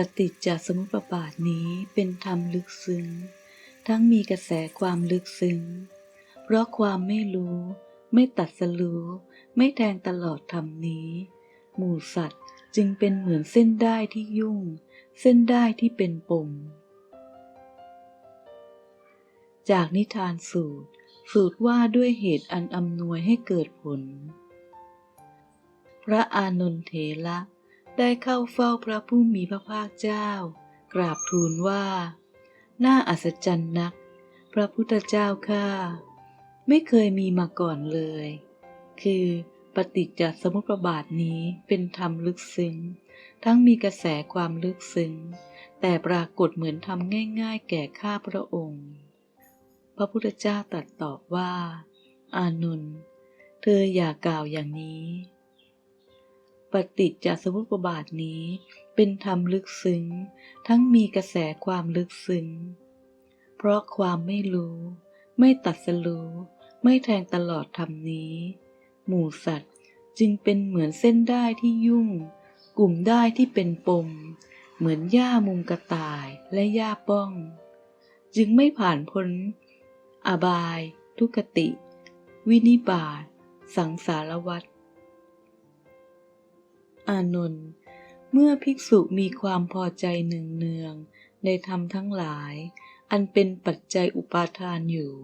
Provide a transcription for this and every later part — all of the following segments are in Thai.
ปฏิจจสมุปบาทนี้เป็นธรรมลึกซึ้ง ทั้งมีกระแสความลึกซึ้ง เพราะความไม่รู้ ไม่ตัดสรู้ไม่แทงตลอดธรรมนี้ หมู่สัตว์จึงเป็นเหมือนเส้นได้ที่ยุ่ง เส้นได้ที่เป็นปม จากนิทานสูตร สูตรว่าด้วยเหตุอันอำนวยให้เกิดผล พระอานนทเถระ ได้เข้าเฝ้าพระผู้มีพระภาคเจ้า กราบทูลว่า น่าอัศจรรย์นัก พระพุทธเจ้าข้าไม่เคยมีมาก่อนเลย คือปฏิจจสมุปบาทนี้เป็นธรรมลึกซึ้ง ทั้งมีกระแสความลึกซึ้ง แต่ปรากฏเหมือนทำง่ายๆ แก่ข้าพระองค์ พระพุทธเจ้าตรัสตอบว่า อานนเธออย่ากล่าวอย่างนี้ ฏิจจสมุปบาทนี้ เป็นธรรมลึกซึ้ง ทั้งมีกระแสความลึกซึ้ง เพราะความไม่รู้ ไม่ตัดสรู้ ไม่แทงตลอดธรรมนี้ หมู่สัตว์จึงเป็นเหมือนเส้นได้ที่ยุ่ง กลุ่มได้ที่เป็นปม เหมือนหญ้ามุงกระต่ายและหญ้าป้อง จึงไม่ผ่านพ้น อบาย ทุกติ วินิบาตสังสารวัฏ อานนท์ เมื่อภิกษุมีความพอใจหนึ่งเนืองๆในธรรมทั้งหลาย อันเป็นปัจจัยอุปาทานอยู่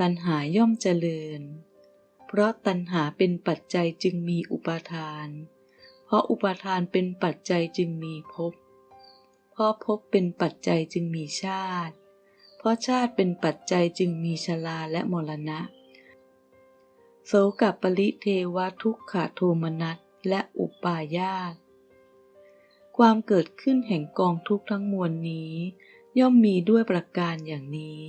ตัณหาย่อมเจริญ เพราะตัณหาเป็นปัจจัยจึงมีอุปาทาน เพราะอุปาทานเป็นปัจจัยจึงมีภพ เพราะภพเป็นปัจจัยจึงมีชาติ เพราะชาติเป็นปัจจัยจึงมีชราและมรณะ โสกับปริเทวทุกขโทมนัส และอุปาญาต ความเกิดขึ้นแห่งกองทุกข์ทั้งมวลนี้ ย่อมมีด้วยประการอย่างนี้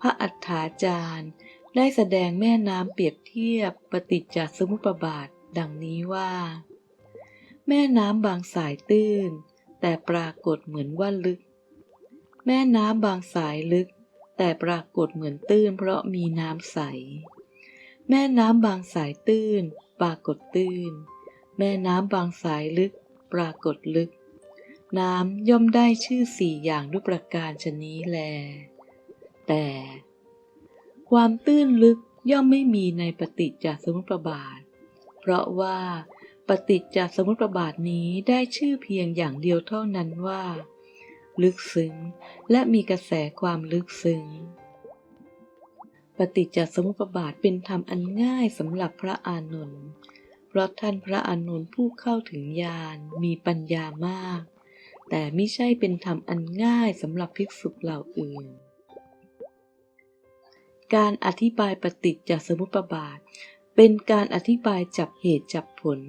พระอัฏฐาจารย์ได้แสดงแม่น้ำเปรียบเทียบปฏิจจสมุปบาทดังนี้ว่า แม่น้ำบางสายตื้น แต่ปรากฏเหมือนว่าลึก แม่น้ำบางสายลึก แต่ปรากฏเหมือนตื้นเพราะมีน้ำใส แม่น้ำบางสายตื้น ปรากฏตื้น แม่น้ำบางสายลึก ปรากฏลึก น้ำย่อมได้ชื่อสี่อย่างด้วยประการชนนี้แล แต่ ความตื้นลึกย่อมไม่มีในปฏิจจสมุปบาท เพราะว่าปฏิจจสมุปบาทนี้ได้ชื่อเพียงอย่างเดียวเท่านั้นว่า ลึกซึ้งและมีกระแสความลึกซึ้ง ฏิจจสมุปบาทเป็นธรรมอันง่ายสำหรับพระอานนท์เพราะท่านพระอานนท์ผู้เข้าถึงญาณมีปัญญามาก แต่ไม่ใช่เป็นธรรมอันง่ายสำหรับภิกษุเหล่าอื่น การอธิบายปฏิจจสมุปบาท เป็นการอธิบายจับเหตุจับผล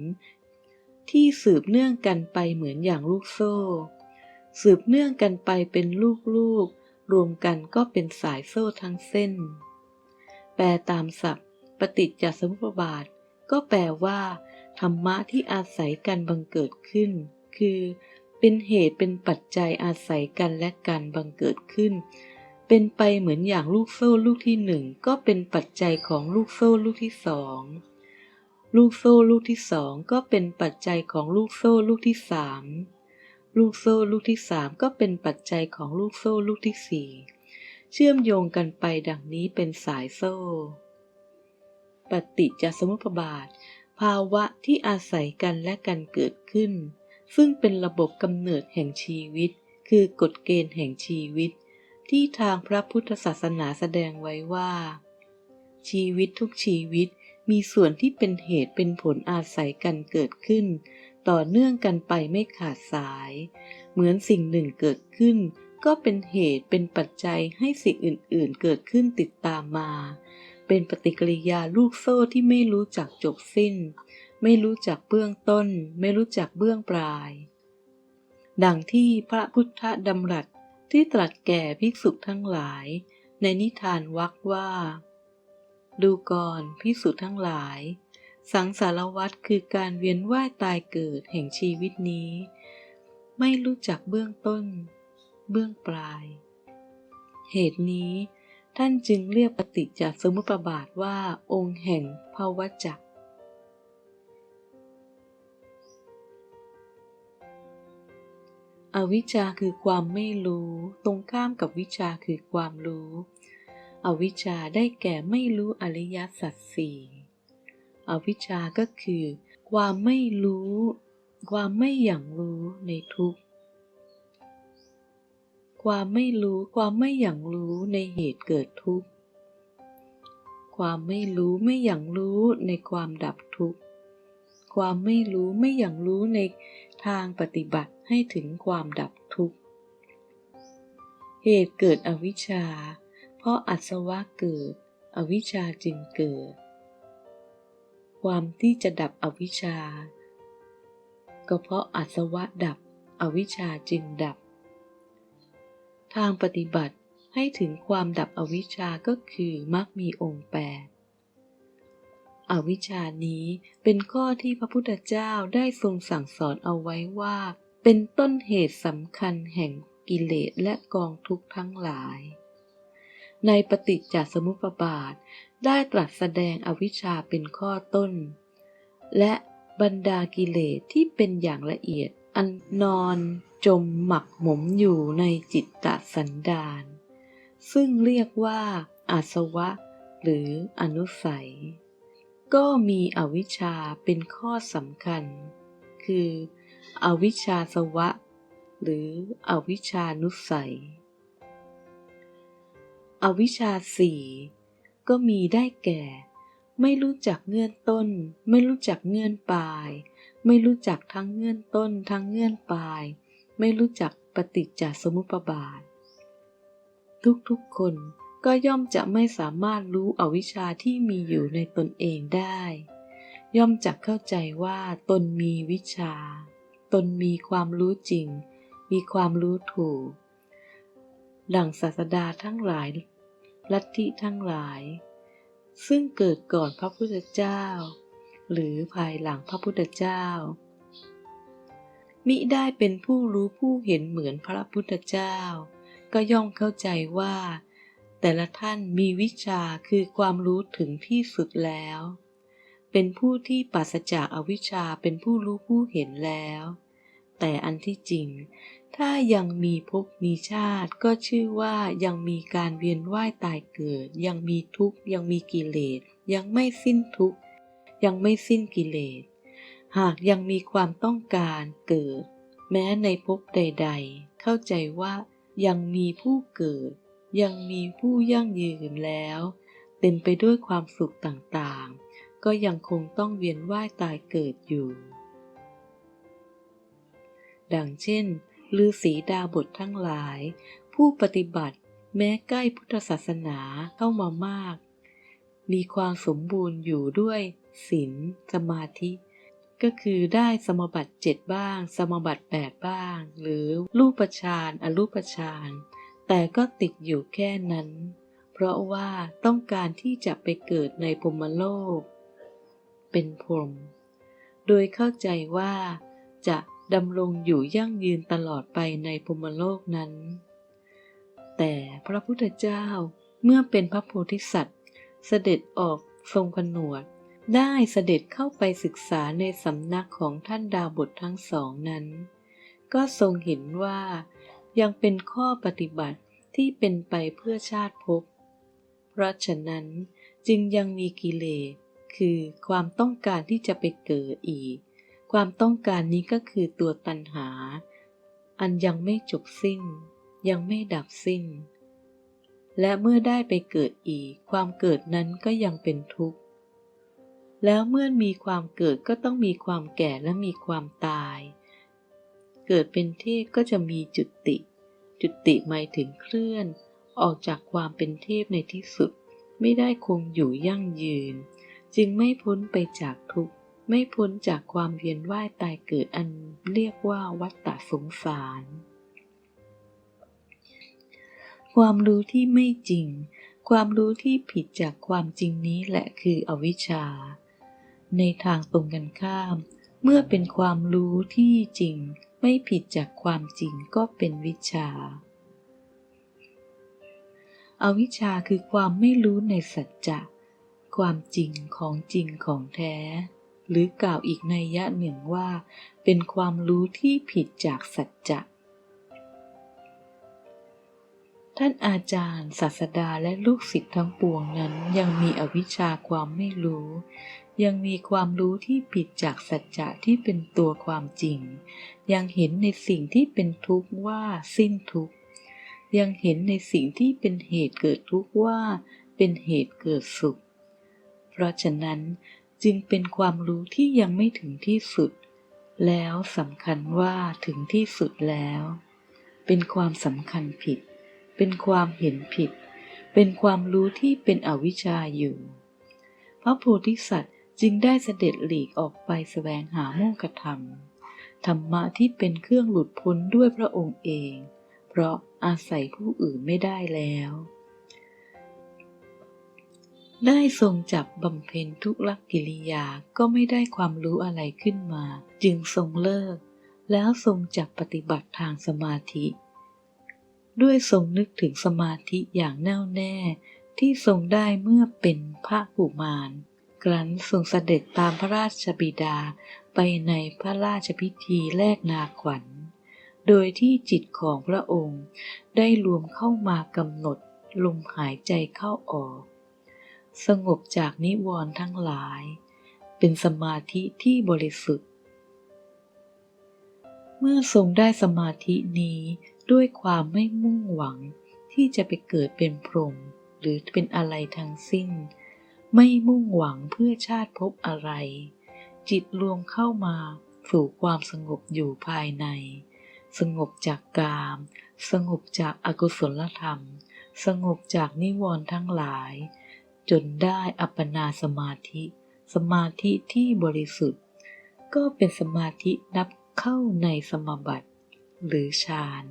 ที่สืบเนื่องกันไปเหมือนอย่างลูกโซ่ สืบเนื่องกันไปเป็นลูกๆรวมกันก็เป็นสายโซ่ทั้งเส้น แปลตามศัพท์ ปฏิจจสมุปบาท ก็แปลว่า ธรรมะที่อาศัยกันบังเกิดขึ้น คือ เป็นเหตุเป็นปัจจัยอาศัยกันและกันบังเกิดขึ้น เป็นไปเหมือนอย่างลูกโซ่ลูกที่หนึ่งก็เป็นปัจจัยของลูกโซ่ลูกที่สองลูกโซ่ลูกที่สองก็เป็นปัจจัยของลูกโซ่ลูกที่สามลูกโซ่ลูกที่สามก็เป็นปัจจัยของลูกโซ่ลูกที่สี่ เชื่อมโยงกันไปดังนี้เป็นสายโซ่ ปฏิจจสมุปบาท ภาวะที่อาศัยกันและกันเกิดขึ้น ซึ่งเป็นระบบกำเนิดแห่งชีวิต คือกฎเกณฑ์แห่งชีวิต ที่ทางพระพุทธศาสนาแสดงไว้ว่า ชีวิตทุกชีวิตมีส่วนที่เป็นเหตุเป็นผลอาศัยกันเกิดขึ้น ต่อเนื่องกันไปไม่ขาดสาย เหมือนสิ่งหนึ่งเกิดขึ้น ก็เป็นเหตุเป็นปัจจัยให้สิ่งอื่น ๆ เกิดขึ้นติดตามมา เป็นปฏิกิริยาลูกโซ่ที่ไม่รู้จักจบสิ้น ไม่รู้จักเบื้องต้น ไม่รู้จักเบื้องปลาย ดังที่พระพุทธดำรัสที่ตรัสแก่ภิกษุทั้งหลาย ในนิทานวักว่า ดูก่อนภิกษุทั้งหลาย สังสารวัฏคือการเวียนว่ายตายเกิดแห่งชีวิตนี้ ไม่รู้จักเบื้องต้น เบื้องปลาย เหตุนี้ท่านจึงเรียกปฏิจจสมุปบาทว่าองค์แห่งภาวะจักอวิชชาคือความไม่รู้ ตรงข้ามกับวิชาคือความรู้ อวิชชาได้แก่ไม่รู้อริยสัจสี่อวิชชาก็คือ ความไม่รู้ ความไม่อย่างรู้ในทุก ความไม่รู้ความไม่อย่างรู้ในเหตุเกิดทุกข์ ความไม่รู้ไม่อย่างรู้ในความดับทุกข์ ความไม่รู้ไม่อย่างรู้ในทางปฏิบัติให้ถึงความดับทุกข์ เหตุเกิดอวิชชา เพราะอัศวะเกิด อวิชชาจึงเกิด ความที่จะดับอวิชชา ก็เพราะอัศวะดับ อวิชชาจึงดับ ทางปฏิบัติให้ถึงความดับอวิชชาก็คือมรรคมีองค์แปดอวิชชานี้เป็นข้อที่พระพุทธเจ้าได้ทรงสั่งสอนเอาไว้ว่า เป็นต้นเหตุสำคัญแห่งกิเลสและกองทุกข์ทั้งหลาย ในปฏิจจสมุปบาทได้ตรัสแสดงอวิชชาเป็นข้อต้น และบรรดากิเลสที่เป็นอย่างละเอียด อันนอนจมหมักหมมอยู่ในจิตตสันดาน ซึ่งเรียกว่าอาสวะ หรืออนุสัย ก็มีอวิชชาเป็นข้อสำคัญ คืออวิชชาสวะ หรืออวิชชานุสัย อวิชชาสี่ก็มีได้แก่ ไม่รู้จักเงื่อนต้น ไม่รู้จักเงื่อนปลาย ไม่รู้จักทั้งเงื่อนต้นทั้งเงื่อนปลาย ไม่รู้จักปฏิจจสมุปบาท ทุกๆคนก็ย่อมจะไม่สามารถรู้อวิชชาที่มีอยู่ในตนเองได้ ย่อมจะเข้าใจว่าตนมีวิชา ตนมีความรู้จริง มีความรู้ถูกดังศาสดาทั้งหลาย ลัทธิทั้งหลาย ซึ่งเกิดก่อนพระพุทธเจ้า หรือภายหลังพระพุทธเจ้า มิได้เป็นผู้รู้ผู้เห็นเหมือนพระพุทธเจ้า ก็ย่อมเข้าใจว่า แต่ละท่านมีวิชาคือความรู้ถึงที่สุดแล้ว เป็นผู้ที่ปราศจากอวิชชาเป็นผู้รู้ผู้เห็นแล้ว แต่อันที่จริง ถ้ายังมีภพมีชาติก็ชื่อว่ายังมีการเวียนว่ายตายเกิด ยังมีทุกข์ยังมีกิเลสยังไม่สิ้นทุกข์ ยังไม่สิ้นกิเลส หากยังมีความต้องการเกิด แม้ในภพใด ๆ เข้าใจว่ายังมีผู้เกิด ยังมีผู้ยั่งยืนแล้ว เต็มไปด้วยความสุขต่างๆ ก็ยังคงต้องเวียนว่ายตายเกิดอยู่ ดังเช่นฤาษีดาบททั้งหลาย ผู้ปฏิบัติแม้ใกล้พุทธศาสนาเข้ามามาก มีความสมบูรณ์อยู่ด้วย ศีลสมาธิ ก็คือได้สมบัติเจ็ดบ้าง สมบัติแปดบ้าง หรือรูปฌานอรูปฌานแต่ก็ติดอยู่แค่นั้น เพราะว่าต้องการที่จะไปเกิดในพรมโลก เป็นพรหมโดยเข้าใจว่าจะดำรงอยู่ยั่งยืนตลอดไปในพรมโลกนั้น แต่พระพุทธเจ้าเมื่อเป็นพระโพธิสัตว์ เสด็จออกทรงผนวด ได้เสด็จเข้าไปศึกษาในสำนักของท่านดาวบททั้งสองนั้น ก็ทรงเห็นว่า ยังเป็นข้อปฏิบัติที่เป็นไปเพื่อชาติภพ เพราะฉะนั้นจึงยังมีกิเลส คือความต้องการที่จะไปเกิดอีก ความต้องการนี้ก็คือตัวตัณหา อันยังไม่จบสิ้น ยังไม่ดับสิ้น และเมื่อได้ไปเกิดอีก ความเกิดนั้นก็ยังเป็นทุกข์ แล้วเมื่อมีความเกิดก็ต้องมีความแก่และมีความตาย เกิดเป็นเทพก็จะมีจุติ จุติหมายถึงเคลื่อน ออกจากความเป็นเทพในที่สุด ไม่ได้คงอยู่ยั่งยืน จึงไม่พ้นไปจากทุกข์ไม่พ้นจากความเวียนว่ายตายเกิดอันเรียกว่าวัฏฏสงสาร ความรู้ที่ไม่จริง ความรู้ที่ผิดจากความจริงนี้แหละคืออวิชชา ในทางตรงกันข้าม เมื่อเป็นความรู้ที่จริง ไม่ผิดจากความจริงก็เป็นวิชาอวิชชาคือความไม่รู้ในสัจจะ ความจริงของจริงของแท้ หรือกล่าวอีกในยะหนึ่งว่า เป็นความรู้ที่ผิดจากสัจจะ ท่านอาจารย์ ศาสดาและลูกศิษย์ทั้งปวงนั้นยังมีอวิชชาความไม่รู้ ยังมีความรู้ที่ผิดจากสัจจะที่เป็นตัวความจริง ยังเห็นในสิ่งที่เป็นทุกข์ว่าสิ้นทุกข์ยังเห็นในสิ่งที่เป็นเหตุเกิดทุกข์ว่าเป็นเหตุเกิดสุข เพราะฉะนั้นจึงเป็นความรู้ที่ยังไม่ถึงที่สุด แล้วสำคัญว่าถึงที่สุดแล้ว เป็นความสำคัญผิด เป็นความเห็นผิด เป็นความรู้ที่เป็นอวิชชาอยู่ พระโพธิสัตว จึงได้เสด็จหลีกออกไปแสวงหาโมกขธรรม ธรรมะที่เป็นเครื่องหลุดพ้นด้วยพระองค์เอง เพราะอาศัยผู้อื่นไม่ได้แล้ว ได้ทรงจับบำเพ็ญทุกลกิริยาก็ไม่ได้ความรู้อะไรขึ้นมา จึงทรงเลิก แล้วทรงจับปฏิบัติทางสมาธิ ด้วยทรงนึกถึงสมาธิอย่างแน่วแน่ที่ทรงได้เมื่อเป็นพระกุมาร ครั้นทรงเสด็จตามพระราชบิดาไปในพระราชพิธีแลกนาขวัญ โดยที่จิตของพระองค์ได้รวมเข้ามากำหนดลมหายใจเข้าออก สงบจากนิวรณ์ทั้งหลาย เป็นสมาธิที่บริสุทธิ์ เมื่อทรงได้สมาธินี้ด้วยความไม่มุ่งหวังที่จะไปเกิดเป็นพรหมหรือเป็นอะไรทั้งสิ้น ไม่มุ่งหวังเพื่อชาติภพอะไร จิตรวมเข้ามาสู่ความสงบอยู่ภายใน สงบจากกาม สงบจากอากุศลธรรม สงบจากนิวรณ์ทั้งหลาย จนได้อัปปนาสมาธิ สมาธิที่บริสุทธิ์ ก็เป็นสมาธินับเข้าในสมบัติ หรือฌาน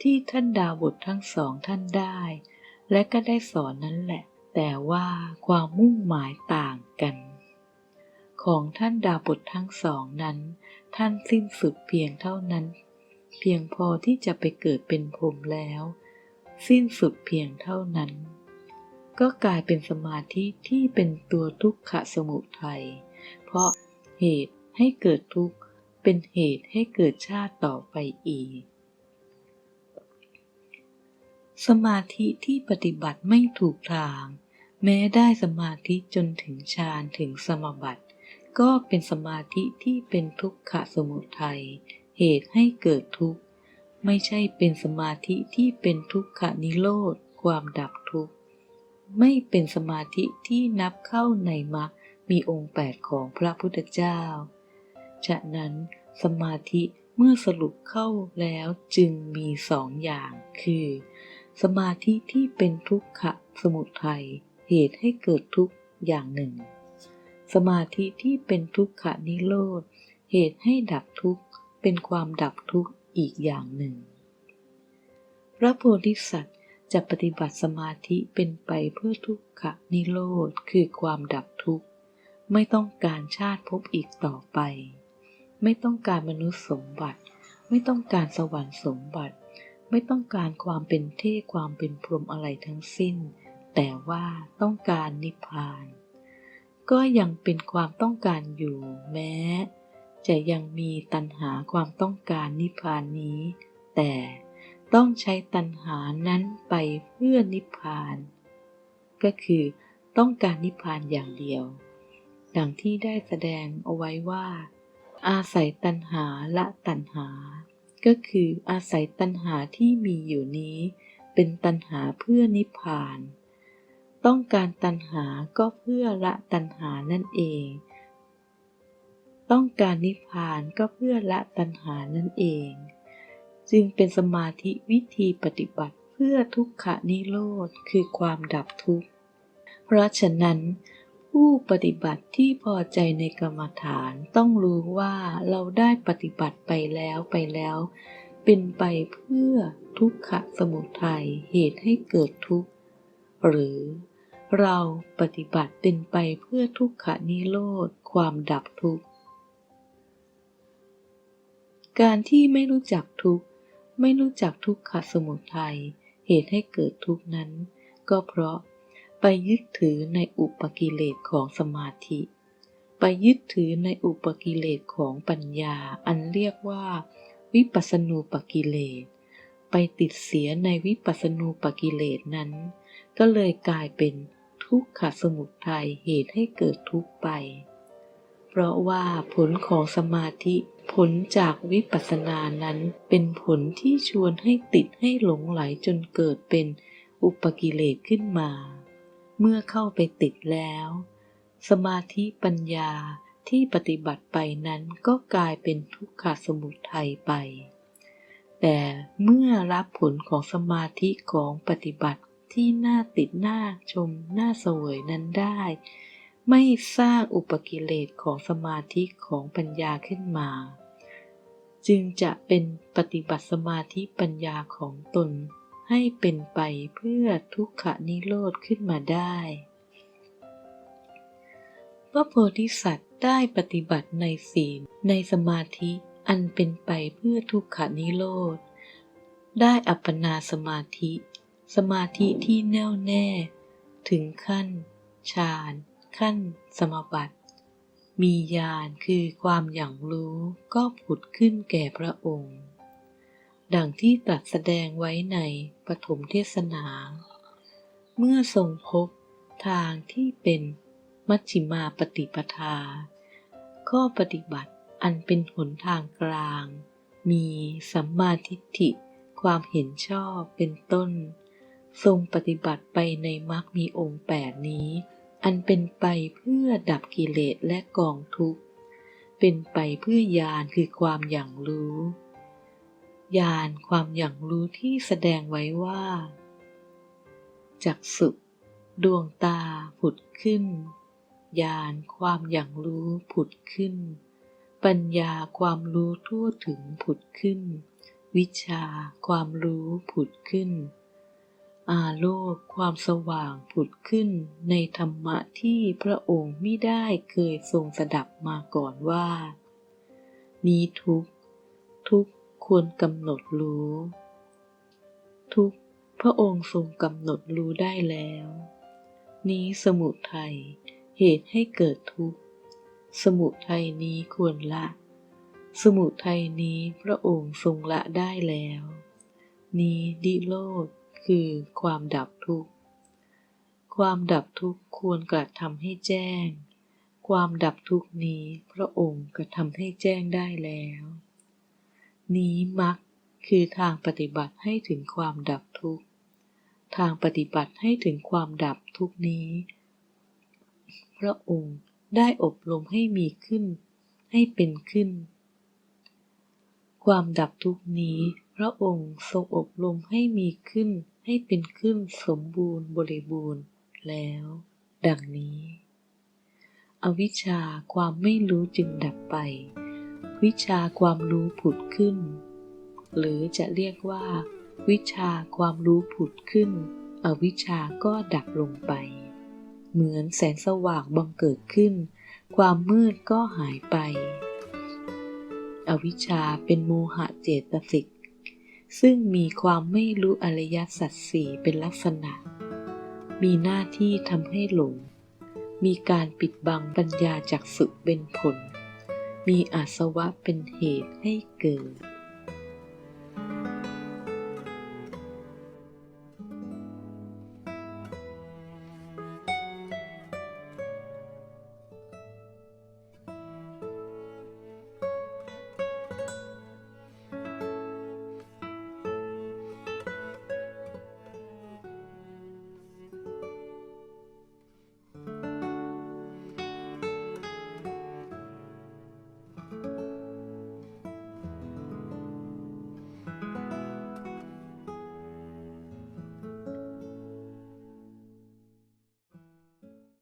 ที่ท่านดาวบททั้งสองท่านได้ และก็ได้สอนนั่นแหละ แต่ว่าความมุ่งหมายต่างกัน ของท่านดาวบททั้งสองนั้น ท่านสิ้นสุดเพียงเท่านั้น เพียงพอที่จะไปเกิดเป็นพรมแล้ว สิ้นสุดเพียงเท่านั้น ก็กลายเป็นสมาธิที่เป็นตัวทุกขะสมุทัยเพราะเหตุให้เกิดทุกข์เป็นเหตุให้เกิดชาติต่อไปอีก สมาธิที่ปฏิบัติไม่ถูกทาง แม้ได้สมาธิจนถึงฌานถึงสมบัติ ก็เป็นสมาธิที่เป็นทุกขสมุทัยเหตุให้เกิดทุกข์ ไม่ใช่เป็นสมาธิที่เป็นทุกขนิโรธความดับทุกข์ ไม่เป็นสมาธิที่นับเข้าในมรรคมีองค์แปดของพระพุทธเจ้า ฉะนั้นสมาธิเมื่อสรุปเข้าแล้วจึงมีสองอย่างคือ สมาธิที่เป็นทุกขสมุทัย เหตุให้เกิดทุกข์อย่างหนึ่ง สมาธิที่เป็นทุกขนิโรธ เหตุให้ดับทุกข์เป็นความดับทุกข์อีกอย่างหนึ่ง พระโพธิสัตว์จะปฏิบัติสมาธิเป็นไปเพื่อทุกขนิโรธคือความดับทุกข์ ไม่ต้องการชาติภพอีกต่อไป ไม่ต้องการมนุษย์สมบัติ ไม่ต้องการสวรรค์สมบัติ ไม่ต้องการความเป็นเทพความเป็นพรหมอะไรทั้งสิ้น แต่ว่าต้องการนิพพาน ก็ยังเป็นความต้องการอยู่แม้ จะยังมีตัณหาความต้องการนิพพานนี้ แต่ต้องใช้ตัณหานั้นไปเพื่อนิพพาน ก็คือต้องการนิพพานอย่างเดียว ดังที่ได้แสดงเอาไว้ว่า อาศัยตัณหาละตัณหา ก็คืออาศัยตัณหาที่มีอยู่นี้ เป็นตัณหาเพื่อนิพพาน ต้องการตัณหาก็เพื่อละตัณหานั่นเอง ต้องการนิพพานก็เพื่อละตัณหานั่นเอง จึงเป็นสมาธิวิธีปฏิบัติเพื่อทุกขนิโรธคือความดับทุกข์ เพราะฉะนั้น ผู้ปฏิบัติที่พอใจในกรรมฐานต้องรู้ว่าเราได้ปฏิบัติไปแล้วไปแล้ว เป็นไปเพื่อทุกขสมุทัยเหตุให้เกิดทุกข์ หรือ เราปฏิบัติเป็นไปเพื่อทุกขนิโรธความดับทุกข์ การที่ไม่รู้จักทุกข์ ไม่รู้จักทุกขสมุทัยเหตุให้เกิดทุกข์นั้น ก็เพราะไปยึดถือในอุปกิเลสของสมาธิ ไปยึดถือในอุปกิเลสของปัญญาอันเรียกว่า วิปัสสนูปกิเลสไปไปติดเสียในวิปัสสนูปกิเลสนั้น ก็เลยกลายเป็น ทุกขสมุทัยเหตุให้เกิดทุกข์ไป เพราะว่าผลของสมาธิผลจากวิปัสสนานั้นเป็นผลที่ชวนให้ติดให้หลงไหลจนเกิดเป็นอุปกิเลสขึ้นมา เมื่อเข้าไปติดแล้ว สมาธิปัญญาที่ปฏิบัติไปนั้นก็กลายเป็นทุกขสมุทัยไป แต่เมื่อรับผลของสมาธิของปฏิบัติ ที่น่าติดน่าชมน่าเสวยนั้นได้ ไม่สร้างอุปกิเลสของสมาธิของปัญญาขึ้นมา จึงจะเป็นปฏิบัติสมาธิปัญญาของตนให้เป็นไปเพื่อทุกขนิโรธขึ้นมาได้พระโพธิสัตว์ได้ปฏิบัติในศีลในสมาธิอันเป็นไปเพื่อทุกขานิโรธ ได้อัปปนาสมาธิ สมาธิที่แน่วแน่ ถึงขั้นฌานขั้นสมบัติ มีญาณคือความอย่างรู้ก็ผุดขึ้นแก่พระองค์ ดังที่ตรัสแสดงไว้ในปฐมเทศนา เมื่อทรงพบทางที่เป็นมัชฌิมาปฏิปทา ข้อปฏิบัติอันเป็นหนทางกลาง มีสัมมาทิฏฐิความเห็นชอบเป็นต้น ทรงปฏิบัติไปในมรรคมีองค์แปดนี้ อันเป็นไปเพื่อดับกิเลสและกองทุกข์ เป็นไปเพื่อญาณคือความอย่างรู้ญาณความอย่างรู้ที่แสดงไว้ว่าจักสุดวงตาผุดขึ้นญาณความอย่างรู้ผุดขึ้น ปัญญาความรู้ทั่วถึงผุดขึ้น วิชาความรู้ผุดขึ้น อาโลกความสว่างผุดขึ้นในธรรมะที่พระองค์ไม่ได้เคยทรงสดับมาก่อนว่า นี้ทุกทุกควรกำหนดรู้ ทุกพระองค์ทรงกำหนดรู้ได้แล้ว นี้สมุทัยเหตุให้เกิดทุกข์ สมุทัยนี้ควรละ สมุทัยนี้พระองค์ทรงละได้แล้ว นี้ดิโลด คือความดับทุกข์ ความดับทุกข์ควรกระทำให้แจ้ง ความดับทุกข์นี้พระองค์กระทำให้แจ้งได้แล้ว นี้มักคือทางปฏิบัติให้ถึงความดับทุกข์ ทางปฏิบัติให้ถึงความดับทุกข์นี้ พระองค์ได้อบรมให้มีขึ้น ให้เป็นขึ้น ความดับทุกข์นี้ พระองค์ทรงอบรมให้มีขึ้น ให้เป็นขึ้นสมบูรณ์บริบูรณ์แล้ว ดังนี้ อวิชชาความไม่รู้จึงดับไป วิชาความรู้ผุดขึ้น หรือจะเรียกว่า วิชาความรู้ผุดขึ้น อวิชาก็ดับลงไป เหมือนแสงสว่างบังเกิดขึ้น ความมืดก็หายไป อวิชชาเป็นโมหะเจตสิก ซึ่งมีความไม่รู้อริยสัจสี่เป็นลักษณะ มีหน้าที่ทำให้หลง มีการปิดบังปัญญาจากสุเป็นผล มีอาสวะเป็นเหตุให้เกิด